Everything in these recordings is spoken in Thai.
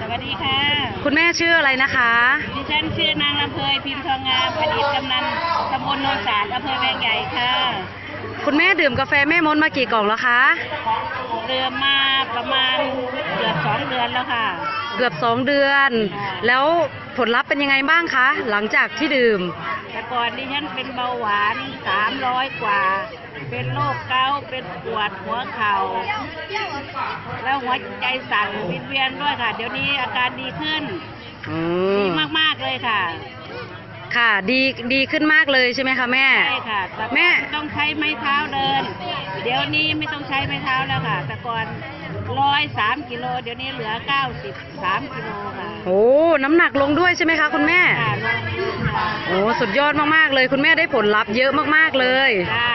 สวัสดีค่ะ คุณแม่ชื่ออะไรนะคะ ดิฉันชื่อนางลำเพยพิมพ์ทองงามอดีตกำนันตำบลโนนสารอำเภอแวงใหญ่ค่ะ คุณแม่ดื่มกาแฟแม่มดมากี่กล่องแล้วคะ เดิมมาประมาณเกือบสองเดือนแล้วค่ะ เกือบสองเดือน แล้วผลลัพธ์เป็นยังไงบ้างคะ หลังจากที่ดื่ม แต่ก่อนดิฉันเป็นเบาหวานสามร้อยกว่า เป็นโรคเกาต์เป็นปวดหัวเข่า แล้วหัวใจสั่นวิงเวียนด้วยค่ะ เดี๋ยวนี้อาการดีขึ้นอืดีมมากๆเลยค่ะค่ะ ดีดีขึ้นมากเลยใช่ไหมคะแม่ ใช่ค่ะแต่ก่อนแม่ ต้องใช้ไม้เท้าเดิน เดี๋ยวนี้ไม่ต้องใช้ไม้เท้าแล้วค่ะ แต่ก่อนร้อยสามกิโลเดี๋ยวนี้เหลือเก้าสิบสามกิโลค่ะโอ้น้ำหนักลงด้วยใช่ไหมคะคุณแม่ ค่ะลงเยอะค่ะโอ้สุดยอดมากๆเลย คุณแม่ได้ผลลัพธ์เยอะมากๆเลยค่ะ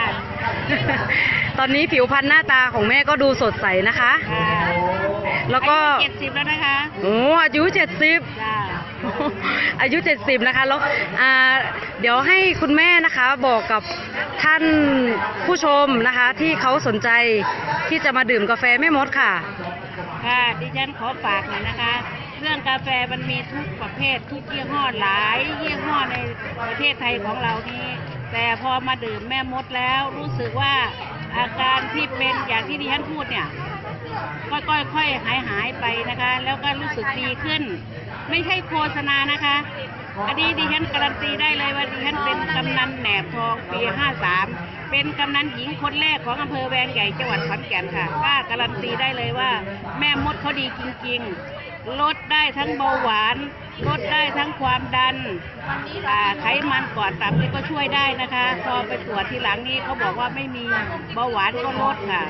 ตอนนี้ผิวพรรณหน้าตาของแม่ก็ดูสดใสนะคะ ค่ะ แล้วก็เจ็ดสิบแล้วนะคะโอ้อายุเจ็ดสิบจ้าอายุ 70 นะคะ แล้วอ่าเดี๋ยวให้คุณแม่นะคะบอกกับท่านผู้ชมนะคะ ที่เขาสนใจที่จะมาดื่มกาแฟแม่มดค่ะ ค่ะดิฉันขอฝากหน่อยนะคะ เรื่องกาแฟมันมีทุกประเภททุกยี่ห้อหลายยี่ห้อในประเทศไทยของเรานี้ แต่พอมาดื่มแม่มดแล้วรู้สึกว่าอาการที่เป็นอย่างที่ดิฉันพูดเนี่ย ก็ค่อยๆหายหายไปนะคะ แล้วก็รู้สึกดีขึ้น ไม่ใช่โฆษณานะคะ อันนี้ดิฉันการันตีได้เลยว่าดิฉันเป็นกำนันแหนบทองปี 53 เป็นกำนันหญิงคนแรกของอำเภอแวงใหญ่จังหวัดขอนแก่นค่ะกล้าการันตีได้เลยว่า แม่มดเขาดีจริงๆ ลดได้ทั้งเบาหวานลดได้ทั้งความดันไขมันก่อนตับนี่ก็ช่วยได้นะคะ พอไปตรวจทีหลังนี้เขาบอกว่าไม่มีเบาหวานก็ลดค่ะ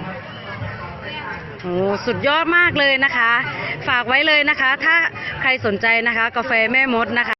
โอ้สุดยอดมากเลยนะคะ ฝากไว้เลยนะคะ ถ้าใครสนใจนะคะ กาแฟแม่มดนะคะ